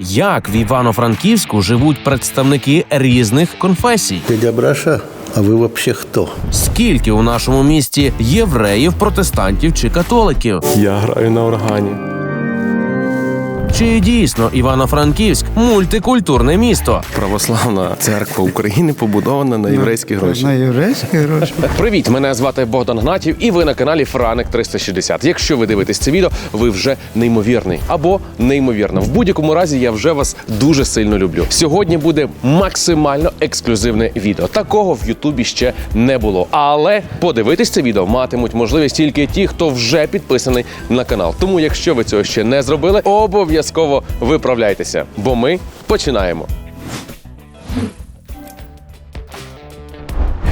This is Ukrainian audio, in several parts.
Як в Івано-Франківську живуть представники різних конфесій? Дядя Браша, а ви вообще хто? Скільки у нашому місті євреїв, протестантів чи католиків? Я граю на органі. Чи дійсно Івано-Франківськ мультикультурне місто? Православна церква України побудована на єврейські гроші. На єврейські гроші. Привіт, мене звати Богдан Гнатів, і ви на каналі Франик 360. Якщо ви дивитесь це відео, ви вже неймовірний або неймовірна. В будь-якому разі я вже вас дуже сильно люблю. Сьогодні буде максимально ексклюзивне відео. Такого в Ютубі ще не було. Але подивитись це відео матимуть можливість тільки ті, хто вже підписаний на канал. Тому, якщо ви цього ще не зробили, обов'язково виправляйтеся, бо ми починаємо.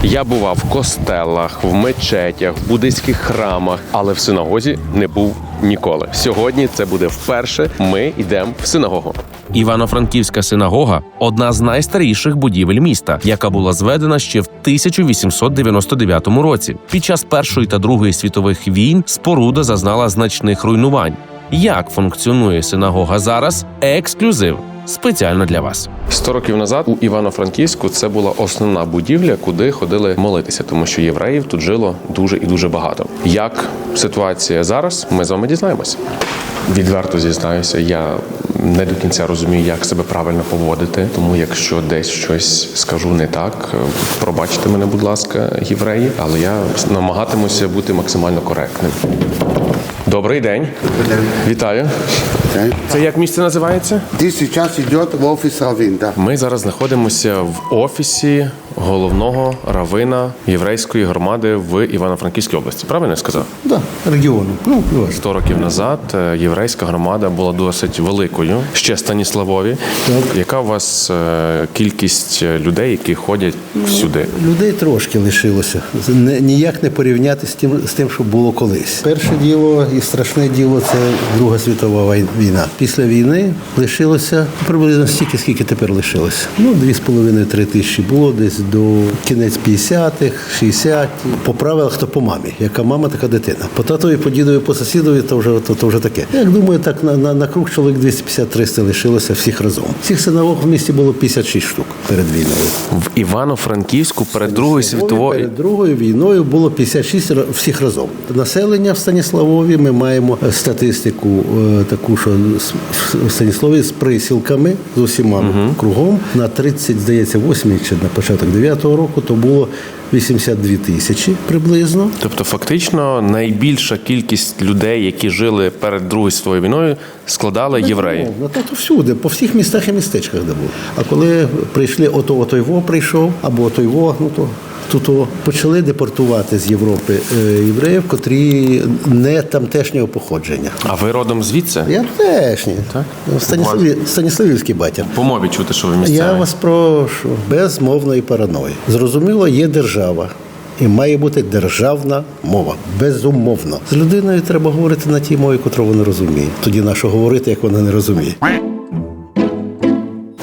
Я бував в костелах, в мечетях, в буддийських храмах, але в синагозі не був ніколи. Сьогодні це буде вперше. Ми йдемо в синагогу. Івано-Франківська синагога одна з найстаріших будівель міста, яка була зведена ще в 1899 році. Під час Першої та Другої світових війн споруда зазнала значних руйнувань. Як функціонує синагога зараз? Ексклюзив спеціально для вас. 100 років назад у Івано-Франківську це була основна будівля, куди ходили молитися, тому що євреїв тут жило дуже і дуже багато. Як ситуація зараз, ми з вами дізнаємося. Відверто зізнаюся, я не до кінця розумію, як себе правильно поводити. Тому, якщо десь щось скажу не так, е, пробачте мене, будь ласка, євреї, але я намагатимуся бути максимально коректним. Добрий день. Вітаю. Це як місце називається? Ти зараз йде в офіс Равін, да. Ми зараз знаходимося в офісі головного равина єврейської громади в Івано-Франківській області. Правильно я сказав? Да, регіону. Ну. 100 років назад е, єврейська громада була досить великою, ще Станіславові. Яка у вас е, кількість людей, які ходять сюди? Людей трошки лишилося. Ніяк не порівняти з тим, з тим, що було колись. Перше діло і страшне діло це Друга світова війна. Після війни лишилося приблизно стільки, скільки тепер лишилося. Ну, 2,5-3 тисячі було десь до кінець 50-х, 60-ті. По правилах то по мамі. Яка мама, така дитина. По татові, по дідові, по сусідові, то вже то, то вже таке. Я думаю, так на, на, на круг чоловік 250-300 лишилося всіх разом. Всіх синагог в місті було 56 штук перед війною. В Івано-Франківську перед Другою світовою Перед другою війною було 56 ра- всіх разом. Населення в Станіславові ми маємо е, статистику е, таку, що в Станіславі з присілками з усіма кругом на 30, здається, 8 чи на початок 9-го року, то було 82 тисячі приблизно. Тобто, фактично, найбільша кількість людей, які жили перед Другою світовою війною, складали євреї. Ну, та то всюди, по всіх містах і містечках, де було. А коли прийшли, ото отой во прийшов, або отой во, ну то. Тут почали депортувати з Європи е, євреїв, котрі не тамтешнього походження. А ви родом звідси? Я теж ні. Так? Станіславі, Станіславівський батя. По мові чути, що ви місцеві. Я вас прошу, без мовної параної. Зрозуміло, є держава. І має бути державна мова. Безумовно. З людиною треба говорити на тій мові, котру вона розуміє. Тоді на що говорити, як вона не розуміє.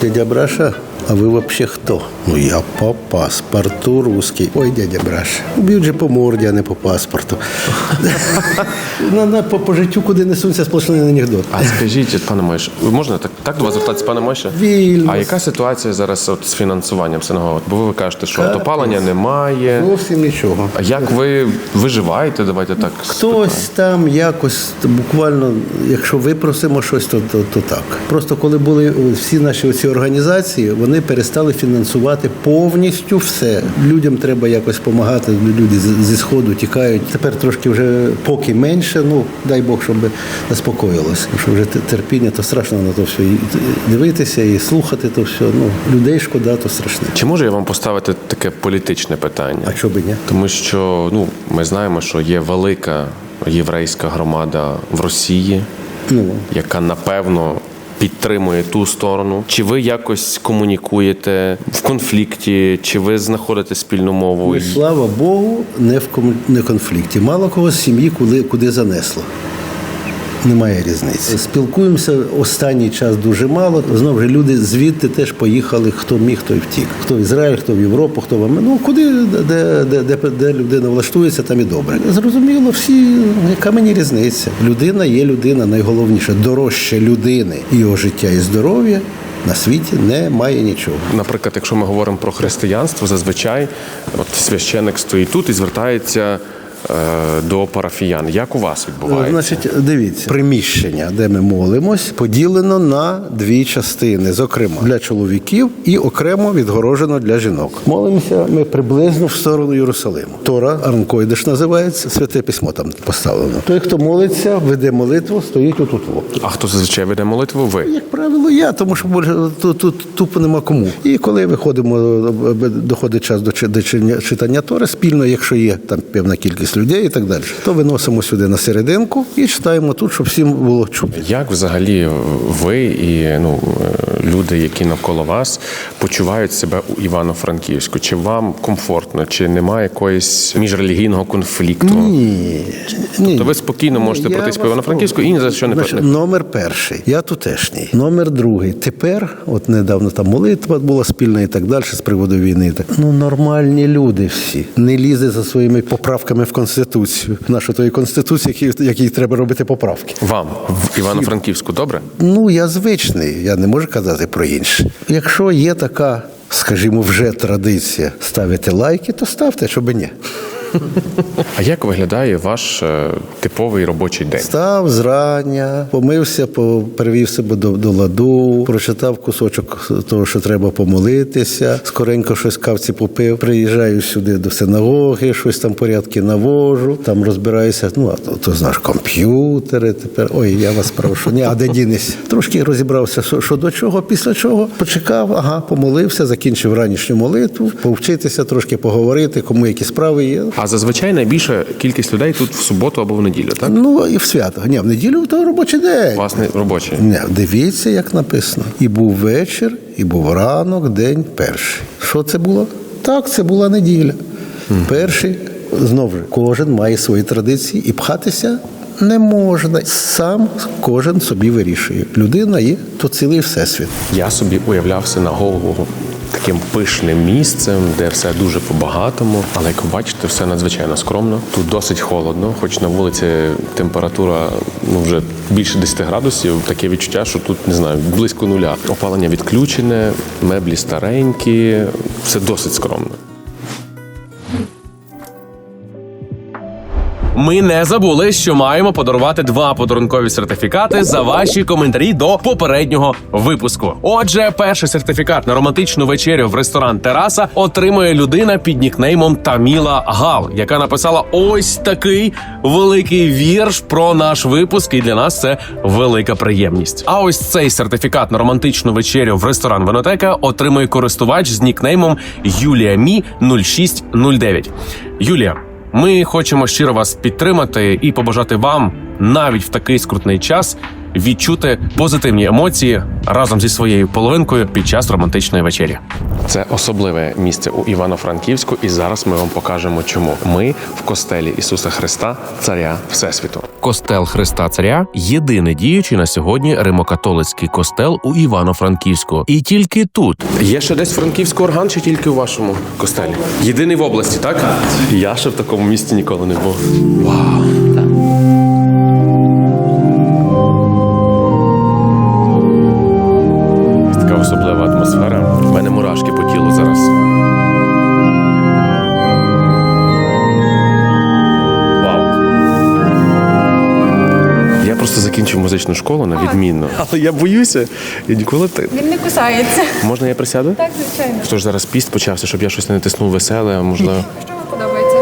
Дядя Браша, а ви вообще хто? Ну я по паспорту русский. Ой, дядя Браша. Б'ють же по морді, а не по паспорту. на, на, по, по життю, куди несуться сплошний анекдот. А скажіть, пане Мойш, можна так, так до вас звертатися, пане Мойше? Вільно. А яка ситуація зараз от з фінансуванням синагоги? Бо ви кажете, що от опалення немає. Зовсім нічого. А як ви виживаєте? Давайте так. Хтось там якось буквально, якщо випросимо щось, то, то, то так. Просто коли були всі наші оці організації, вони перестали фінансувати повністю все. Людям треба якось допомагати. Люди зі сходу тікають. Тепер трошки вже поки менше. Ну дай Бог, щоб заспокоїлося. Що вже терпіння, то страшно на то все і дивитися і слухати то все. Ну людей шкода, то страшне. Чи можу я вам поставити таке політичне питання? А що би ні? Тому що ну ми знаємо, що є велика єврейська громада в Росії, Ну яка напевно. Підтримує ту сторону, чи ви якось комунікуєте в конфлікті, чи ви знаходите спільну мову? Слава Богу, не в ком- не конфлікті. Мало кого з сім'ї куди, куди занесло. Немає різниці. Спілкуємося останній час дуже мало. Знову ж люди звідти теж поїхали. Хто міг, той втік. Хто в Ізраїль, хто в Європу, хто в Америку. Ну куди де, де, де, де людина влаштується, там і добре. Зрозуміло, всі яка мені різниця. Людина є людина, найголовніше дорожче людини його життя і здоров'я. На світі немає нічого. Наприклад, якщо ми говоримо про християнство, зазвичай от священик стоїть тут і звертається до парафіян. Як у вас відбувається? Значить, дивіться, приміщення, де ми молимось, поділено на дві частини, зокрема для чоловіків і окремо відгорожено для жінок. Молимося ми приблизно в сторону Єрусалиму. Тора Арнкойдеш називається, святе письмо там поставлено. Той, хто молиться, веде молитву, стоїть отут. А хто зазвичай веде молитву? Ви Як правило, я, тому що тут, тут тупо нема кому. І коли виходимо, е, доходить час до чи- читання Тори, спільно, якщо є там певна кількість людей і так далі, то виносимо сюди на серединку і читаємо тут, щоб всім було чути. як взагалі ви і ну е, люди, які навколо вас, почувають себе у Івано-Франківську? Чи вам комфортно, чи немає якоїсь міжрелігійного конфлікту? Ні, ні. То ви спокійно можете Я пройтись по Івано-Франківську і ні за що не Значить, Номер перший. Я тутешній. Номер другий. Тепер, от недавно там молитва була спільна і так далі з приводу війни. Так. Ну, нормальні люди всі. Не лізе за своїми поправками в Конституцію. Нашу тої Конституції, якій, треба робити поправки. вам в Івано-Франківську добре? Ну, я звичний, я не можу казати про інше. Якщо є така, скажімо, вже традиція ставити лайки, то ставте, щоб ні. А як виглядає ваш е, типовий робочий день? Став зрання, помився, по- перевів себе до, до ладу, прочитав кусочок того, що треба помолитися, скоренько щось кавці попив. Приїжджаю сюди до синагоги, щось там порядки навожу, там розбираюся. Ну, а то, то знаєш, комп'ютери тепер. Ой, я вас прошу. Ні, а де дінись? Трошки розібрався, що, що до чого, після чого почекав, ага, помолився, закінчив ранішню молитву, повчитися, трошки поговорити, кому які справи є. А зазвичай найбільша кількість людей тут в суботу або в неділю, так? Ну і в свято. Ні, в неділю то робочий день. Власне, робочий. Не, дивіться, як написано. І був вечір, і був ранок, день перший. Що це було? Так, це була неділя. Перший, знову ж, кожен має свої традиції і пхатися не можна. Сам кожен собі вирішує. Людина є то цілий всесвіт. Я собі уявляв синагогу таким пишним місцем, де все дуже по-багатому. Але як ви бачите, все надзвичайно скромно. Тут досить холодно, хоч на вулиці температура ну вже більше 10 градусів. Таке відчуття, що тут не знаю, близько нуля. Опалення відключене, меблі старенькі, все досить скромно. Ми не забули, що маємо подарувати два подарункові сертифікати за ваші коментарі до попереднього випуску. Отже, перший сертифікат на романтичну вечерю в ресторан Тераса отримує людина під нікнеймом Таміла Гал, яка написала ось такий великий вірш про наш випуск. І для нас це велика приємність. А ось цей сертифікат на романтичну вечерю в ресторан Винотека отримує користувач з нікнеймом Юлія Мі 0609. Юлія. Ми хочемо щиро вас підтримати і побажати вам навіть в такий скрутний час відчути позитивні емоції разом зі своєю половинкою під час романтичної вечері. Це особливе місце у Івано-Франківську, і зараз ми вам покажемо, чому ми в костелі Ісуса Христа, Царя Всесвіту. Костел Христа Царя єдиний діючий на сьогодні римокатолицький костел у Івано-Франківську, і тільки тут Є ще десь франківський орган, чи тільки у вашому костелі? Єдиний в області, так? Я ще в такому місці ніколи не був. Вау! Відмінно. Але я боюся. Я ніколи ти. Він не кусається. Можна я присяду? Так, звичайно. Хто ж зараз піст почався, щоб я щось не натиснув веселе, а можливо. Що вам подобається?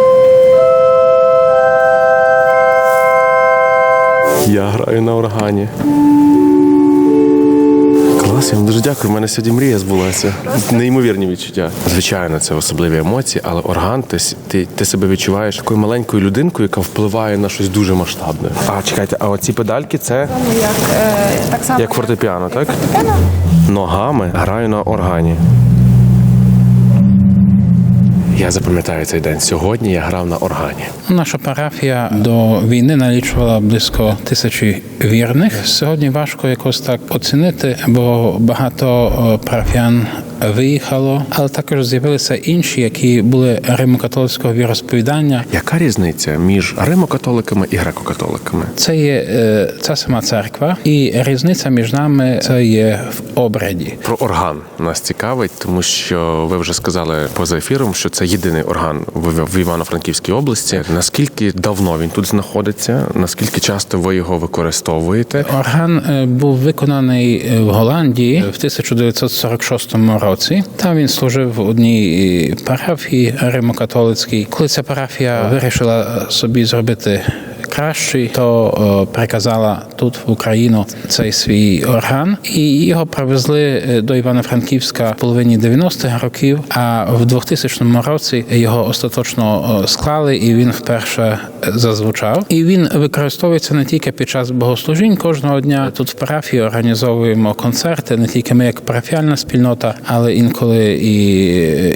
Я граю на органі. Я вам дуже дякую. У мене сьогодні мрія збулася. Неймовірні відчуття. Звичайно, це особливі емоції, але орган, ти, ти, ти себе відчуваєш такою маленькою людинкою, яка впливає на щось дуже масштабне. А чекайте, а оці педальки це Ну, як, е, так само, як фортепіано, так? фортепіано. Ногами граю на органі. Я запам'ятаю цей день. Сьогодні я грав на органі. Наша парафія до війни налічувала близько тисячі вірних. Сьогодні важко якось так оцінити, бо багато е, парафіян виїхало, але також з'явилися інші, які були римокатолицького віросповідання. Яка різниця між римокатоликами і греко-католиками? Це є е, ця сама церква, і різниця між нами це є в обряді. Про орган нас цікавить, тому що ви вже сказали поза ефіром, що це єдиний орган в, Івано-Франківській області. Наскільки давно він тут знаходиться? Наскільки часто ви його використовуєте? Орган е, був виконаний е, в Голландії в 1946 році. Там він служив в одній е, парафії римокатолицькій. Коли ця парафія вирішила собі зробити кращий, то е, приказала тут в Україну цей свій орган, і його привезли е, до Івано-Франківська в половині 90-х років. А в 2000 році його остаточно е, склали, і він вперше зазвучав. І він використовується не тільки під час богослужінь кожного дня. Тут в парафії організовуємо концерти, не тільки ми як парафіальна спільнота, але інколи і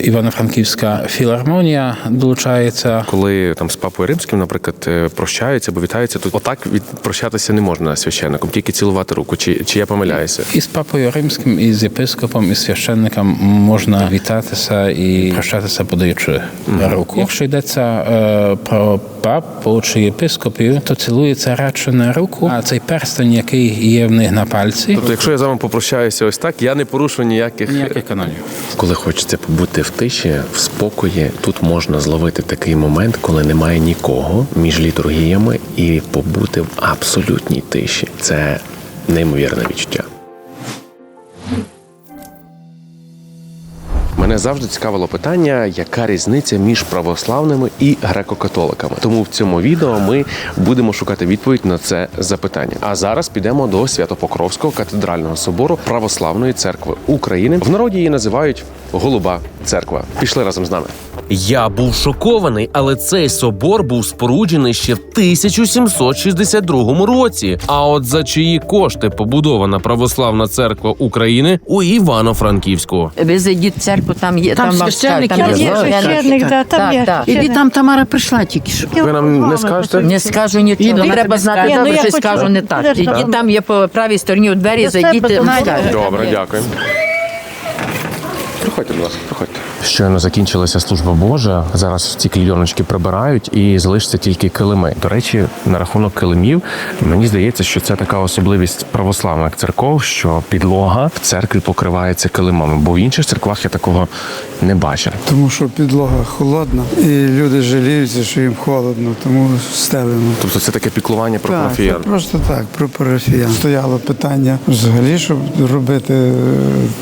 Івано-Франківська філармонія долучається. Коли там з папою римським, наприклад, прощаються або вітаються, то отак від прощатися не можна священником, тільки цілувати руку. Чи, чи я помиляюся? І з папою римським, і з єпископом, і з священником можна вітатися і прощатися, подаючи руку. Якщо йдеться е, про папу чи єпископів, то цілується радше не руку, а цей перстень, який є в них на пальці. Тобто, якщо я з вами попрощаюся ось так, я не порушу ніяких Ніяких канонів. Коли хочеться побути в тиші, в спокої, тут можна зловити такий момент, коли немає нікого між літургіями, і побути в абсолютній тиші. Це неймовірне відчуття. Мене завжди цікавило питання, яка різниця між православними і греко-католиками. Тому в цьому відео ми будемо шукати відповідь на це запитання. А зараз підемо до Святопокровського катедрального собору Православної церкви України. В народі її називають Голуба церква. Пішли разом з нами. Я був шокований, але цей собор був споруджений ще в 1762 році. А от за чиї кошти побудована православна церква України у Івано-Франківську. Ви зайдіть в церкву, там є Там вам священник скажуть, є, там є священник, да, там Так, є. так. І там Тамара прийшла тільки що. Ви нам не скажете? Не скажу нічого. Іду, Треба знати, скажу. Ні, ну, я що хочу- скажу не так. Подожди, Тільки там- там є по правій стороні у двері, Для зайдіть. себе, то скажуть. Добре, дякую. Проходьте, будь ласка, проходьте. Щойно закінчилася служба Божа. Зараз ці клійоночки прибирають і залишиться тільки килими. До речі, на рахунок килимів, мені здається, що це така особливість православних церков, що підлога в церкві покривається килимами, бо в інших церквах я такого не бачив. Тому що підлога холодна, і люди жаліються, що їм холодно, тому стелимо. Тобто це таке піклування про Так, парафіян. просто так, про парафіян. Стояло питання взагалі, щоб робити е,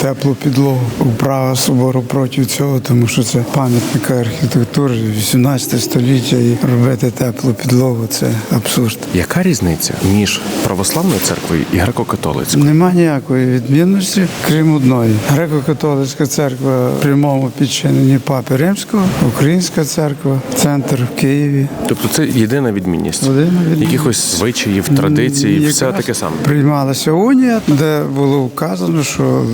теплу підлогу. Управа собору проти цього, тому що це пам'ятника архітектури 18 століття, і робити теплу підлогу це абсурд. Яка різниця між православною церквою і греко-католицькою? Нема ніякої відмінності, крім одної. Греко-католицька церква в прямому підчиненні Папи Римського, Українська церква, центр в Києві. Тобто це єдина відмінність. Єдина відмінність. Якихось звичаїв, традицій, все таке саме. Приймалася унія, де було вказано, що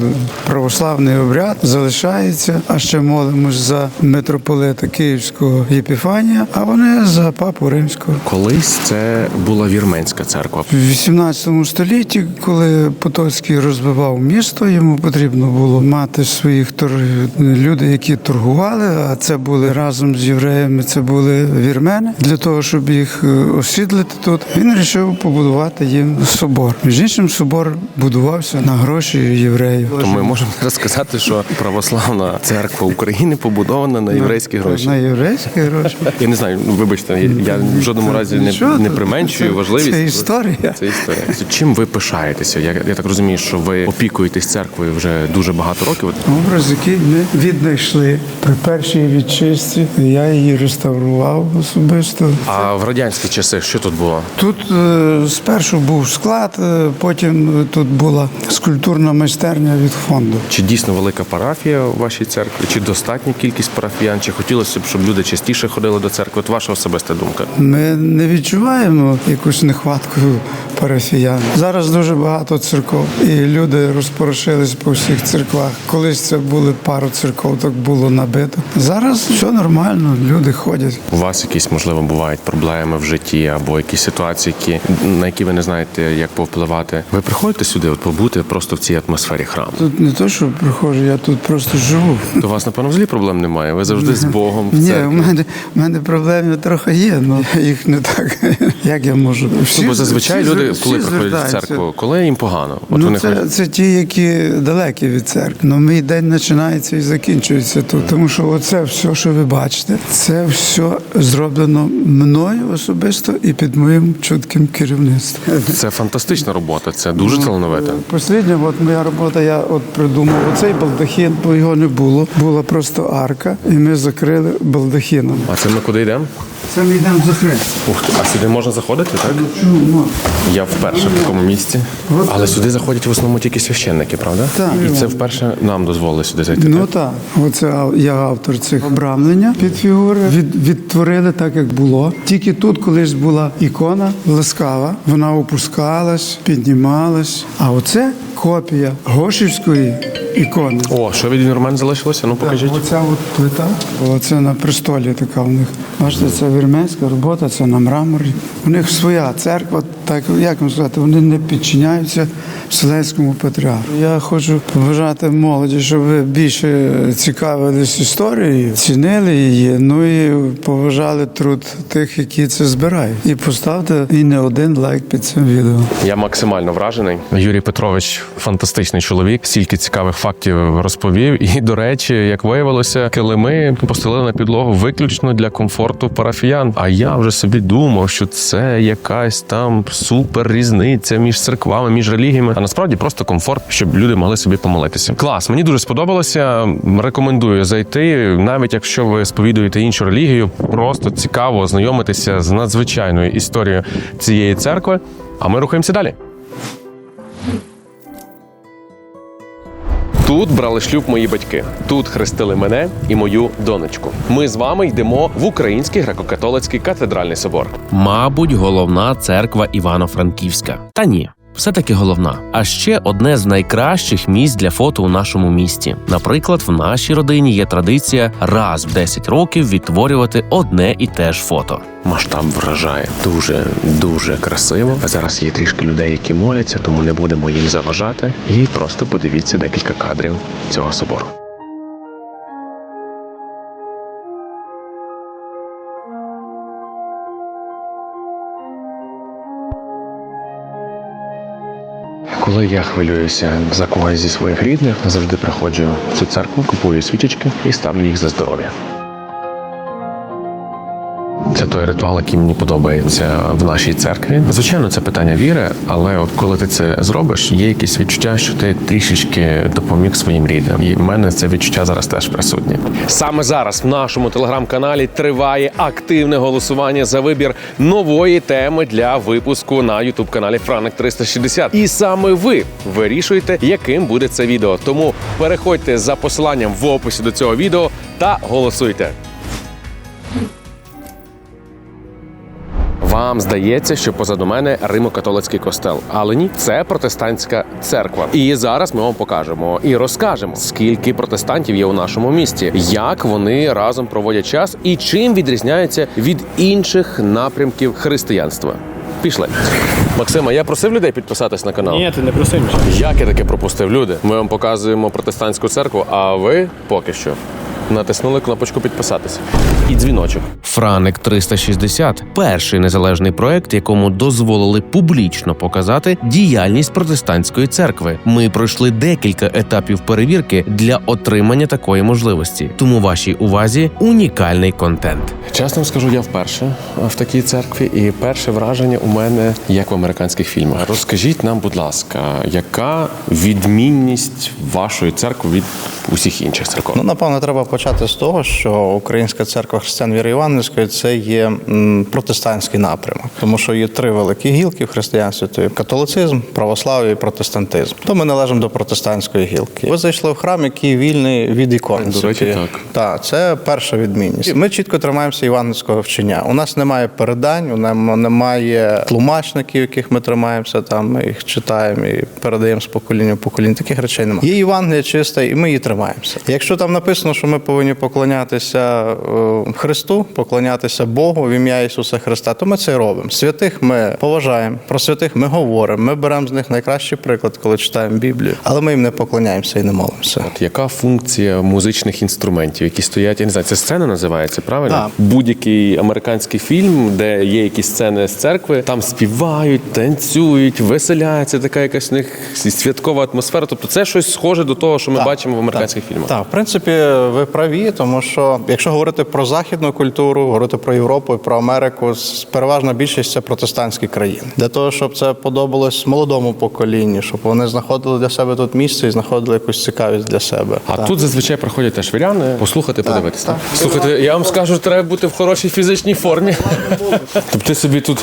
православний обряд залишається, а ще молимось за митрополита Київського Єпіфанія, а вони за папу римського. Колись це була вірменська церква. В 18 столітті, коли Потоцький розвивав місто, йому потрібно було мати своїх торг... люди, які торгували. А це були разом з євреями, це були вірмени. Для того, щоб їх е, осідлити тут, він вирішив побудувати їм собор. Між іншим, собор будувався на гроші євреїв. То ми можемо сказати, що православна церква України побудована на єврейські гроші. На єврейські гроші. Я не знаю, ну вибачте, я в жодному разі не, не применшую важливість. це історія. Це історія. Чим ви пишаєтеся? Я, я так розумію, що ви опікуєтесь церквою вже дуже багато років. Образ, який ми віднайшли при першій відчистці. Я її реставрував особисто. А в радянські часи що тут було? Тут е, спершу був склад, е, потім тут була скульптурна майстерня від фонду. Чи дійсно велика парафія у вашій церкві? Чи достатня кількість парафіян? Чи хотілося б, щоб люди частіше ходили до церкви? От ваша особиста думка. Ми не відчуваємо якусь нехватку парафіян. Зараз дуже багато церков, і люди розпорошились по всіх церквах. Колись це були пару церков, так було набито. Зараз все нормально, люди ходять. У вас якісь можливо бувають проблеми в житті або якісь ситуації, які на які ви не знаєте, як повпливати. Ви приходите сюди, от побути просто в цій атмосфері храму. Тут не то, що приходжу, я тут просто живу. То вас напевно взагалі проблем немає. Ви завжди з Богом. в Ні, церкві. у мене, у мене проблеми трохи є, але їх не так. Як я можу? Всі, Ну, бо зазвичай всі люди, звер- коли всі приходять в звертаються. церкву, коли їм погано, от ну, вони це, ходять. це ті, які далекі від церкви. Ну, мій день починається і закінчується тут. Тому що оце все, що ви бачите, це все зроблено мною особисто і під моїм чутким керівництвом. Це фантастична робота, це Ну, дуже талановито. Послідня, от моя робота, я от придумав оцей балдахін, бо його не було. Була просто арка, і ми закрили балдахіном. А це ми куди йдемо? Це ми йдемо за хрест. Ух ти, а сюди можна заходити, так? Чому? Я вперше в такому місці. Але сюди заходять в основному тільки священники, правда? Так. І це вперше нам дозволили сюди зайти. Ну так, оце я автор цих обрамлення під фігури. Від, відтворили так, як було. Тільки тут колись була ікона ласкава, вона опускалась, піднімалась. А оце копія Гошівської ікони. О, що від Норман залишилося? Ну покажіть. Так, оця от плита, оце на престолі така в них. Бачите, це вірменська робота, це на мраморі. У них своя церква, так як вам сказати, вони не підчиняються Вселенському патріарху. Я хочу побажати молоді, щоб ви більше цікавились історією, цінили її, ну і поважали труд тих, які це збирають. І поставте і не один лайк під цим відео. Я максимально вражений. Юрій Петрович фантастичний чоловік. Стільки цікавих фактів розповів. І до речі, як виявилося, килими постелили на підлогу виключно для комфорту парафіян. А я вже собі думав, що це якась там супер різниця між церквами, між релігіями. А насправді просто комфорт, щоб люди могли собі помолитися. Клас, мені дуже сподобалося. Рекомендую зайти, навіть якщо ви сповідуєте іншу релігію. Просто цікаво ознайомитися з надзвичайною історією цієї церкви. А ми рухаємося далі. Тут брали шлюб мої батьки. Тут хрестили мене і мою донечку. Ми з вами йдемо в Український греко-католицький катедральний собор. Мабуть, головна церква Івано-Франківська. Та ні. Все-таки головна. А ще одне з найкращих місць для фото у нашому місті. Наприклад, в нашій родині є традиція раз в 10 років відтворювати одне і те ж фото. Масштаб вражає дуже дуже красиво. Зараз є трішки людей, які моляться, тому не будемо їм заважати. І просто подивіться декілька кадрів цього собору. Коли я хвилююся за когось зі своїх рідних, завжди приходжу в цю церкву, купую свічечки і ставлю їх за здоров'я. Це той ритуал, який мені подобається в нашій церкві. Звичайно, це питання віри, але от коли ти це зробиш, є якесь відчуття, що ти трішечки допоміг своїм рідним. І в мене це відчуття зараз теж присутнє. Саме зараз в нашому телеграм-каналі триває активне голосування за вибір нової теми для випуску на ютуб каналі Франик 360. І саме ви вирішуєте, яким буде це відео. Тому переходьте за посиланням в описі до цього відео та голосуйте. Вам здається, що позаду мене Римо-католицький костел, але ні, це протестантська церква. І зараз ми вам покажемо і розкажемо, скільки протестантів є у нашому місті, як вони разом проводять час і чим відрізняються від інших напрямків християнства. Пішли. Максима, я просив людей підписатись на канал. Ні, ти не просив. Як я таке пропустив люди? Ми вам показуємо протестантську церкву, а ви поки що натиснули кнопочку підписатися і дзвіночок. Франик 360 – перший незалежний проект, якому дозволили публічно показати діяльність протестантської церкви. Ми пройшли декілька етапів перевірки для отримання такої можливості. Тому вашій увазі унікальний контент. Чесно скажу, я вперше в такій церкві, і перше враження у мене як в американських фільмах. Розкажіть нам, будь ласка, яка відмінність вашої церкви від усіх інших церков? Ну, напевно, треба почати з того, що Українська церква християн віри Івангельської це є протестантський напрямок, тому що є три великі гілки в християнстві: то є католицизм, православ'я і протестантизм. То ми належимо до протестантської гілки. Ви зайшли в храм, який вільний від ікон. Суті, так. Так, це перша відмінність. Ми чітко тримаємося івангельського вчення. У нас немає передань, у нас немає тлумачників, яких ми тримаємося. Там ми їх читаємо і передаємо з покоління в покоління. Таких речей немає. Є Євангелія чиста, і ми її тримаємося. Якщо там написано, що ми повинні поклонятися е, Христу, поклонятися Богу в ім'я Ісуса Христа, то ми це робимо. Святих ми поважаємо, про святих ми говоримо. Ми беремо з них найкращий приклад, коли читаємо Біблію, але ми їм не поклоняємося і не молимося. От яка функція музичних інструментів, які стоять, я не знаю, це сцена називається, правильно? Так. Будь-який американський фільм, де є якісь сцени з церкви, там співають, танцюють, веселяться, така якась у них святкова атмосфера. Тобто це щось схоже до того, що ми бачимо в американських фільмах. Так, в принципі, ви праві, тому що якщо говорити про західну культуру, говорити про Європу і про Америку, переважна більшість це протестантські країни. Для того, щоб це подобалось молодому поколінню, щоб вони знаходили для себе тут місце і знаходили якусь цікавість для себе. А Так. тут зазвичай приходять теж віряни послухати, подивитися. Слухайте, я вам скажу, треба бути в хорошій фізичній формі. Тобто ти собі тут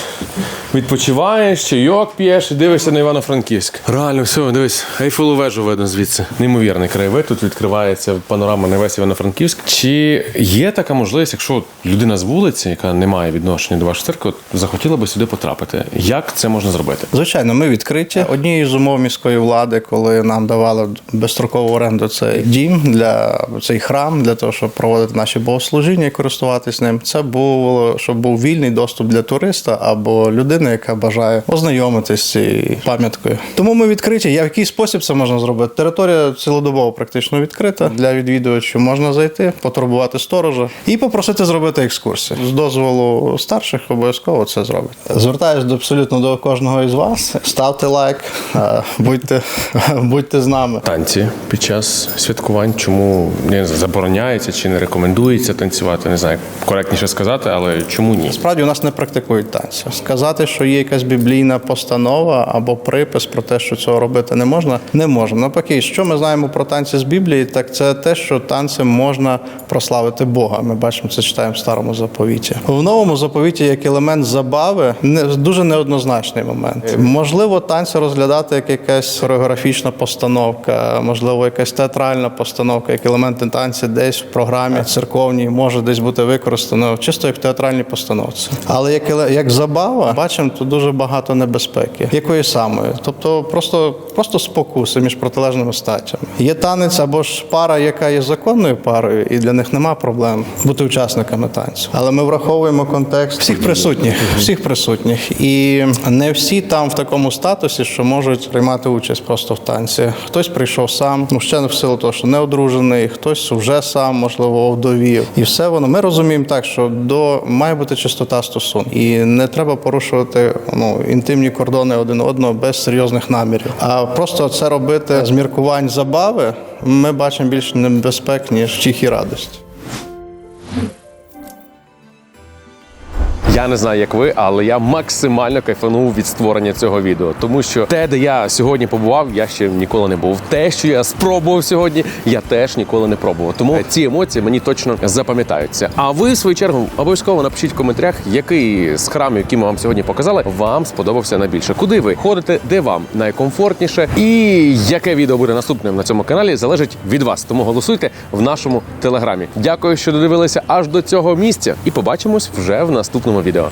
відпочиваєш, чайок п'єш і дивишся на Івано-Франківськ. Реально, все, дивись, Ейфелу вежу видно звідси. Неймовірний краєвид. Тут відкривається панорама на весь Івано-Франківськ. Чи є така можливість, якщо людина з вулиці, яка не має відношення до вашої церкви, захотіла би сюди потрапити? Як це можна зробити? Звичайно, ми відкриті. Однією з умов міської влади, коли нам давали безстрокову оренду цей дім для цей храм, для того, щоб проводити наші богослужіння і користуватись ним, це було щоб був вільний доступ для туриста або людини, яка бажає ознайомитись з цією пам'яткою. Тому ми відкриті. Я в який спосіб це можна зробити? Територія цілодобово практично відкрита для відвідувачів. Можна зайти, потурбувати сторожа і попросити зробити екскурсію. З дозволу старших обов'язково це зробить. Звертаюсь до абсолютно до кожного із вас. Ставте лайк, е, будьте, будьте з нами. Танці під час святкувань, чому не забороняється чи не рекомендується танцювати? Не знаю, коректніше сказати, але чому ні? Справді у нас не практикують танці. Сказати, що є якась біблійна постанова або припис про те, що цього робити не можна, не можна. Навпаки, що ми знаємо про танці з Біблії, так це те, що танцем можна прославити Бога. Ми бачимо це читаємо в старому заповіті. В новому заповіті як елемент забави не дуже неоднозначний момент. Можливо, танці розглядати як якась хореографічна постановка, можливо, якась театральна постановка, як елементи танці десь в програмі церковній може десь бути використано чисто як в театральній постановці. Але як як забава, бачимо тут дуже багато небезпеки. Якої самої? Тобто, просто просто спокуси між протилежними статтями. Є танець або ж пара, яка є законною парою, і для них нема проблем бути учасниками танцю. Але ми враховуємо контекст всіх присутніх, всіх присутніх, і не всі там в такому статусі, що можуть приймати участь просто в танці. Хтось прийшов сам, ну ще не в силу того, що не одружений, хтось вже сам, можливо, овдовів. І все воно. Ми розуміємо так, що до має бути чистота стосунків. І не треба порушувати ну, інтимні кордони один одного без серйозних намірів. А просто це робити з міркувань забави, ми бачимо більше небезпек, ніж втіх і радості. Я не знаю, як ви, але я максимально кайфанув від створення цього відео, тому що те, де я сьогодні побував, я ще ніколи не був. Те, що я спробував сьогодні, я теж ніколи не пробував. Тому ці емоції мені точно запам'ятаються. А ви, в свою чергу, обов'язково напишіть в коментарях, який з храмів, які ми вам сьогодні показали, вам сподобався найбільше. Куди ви ходите, де вам найкомфортніше, і яке відео буде наступним на цьому каналі, залежить від вас. Тому голосуйте в нашому телеграмі. Дякую, що додивилися аж до цього місця, і побачимось вже в наступному দেওয়া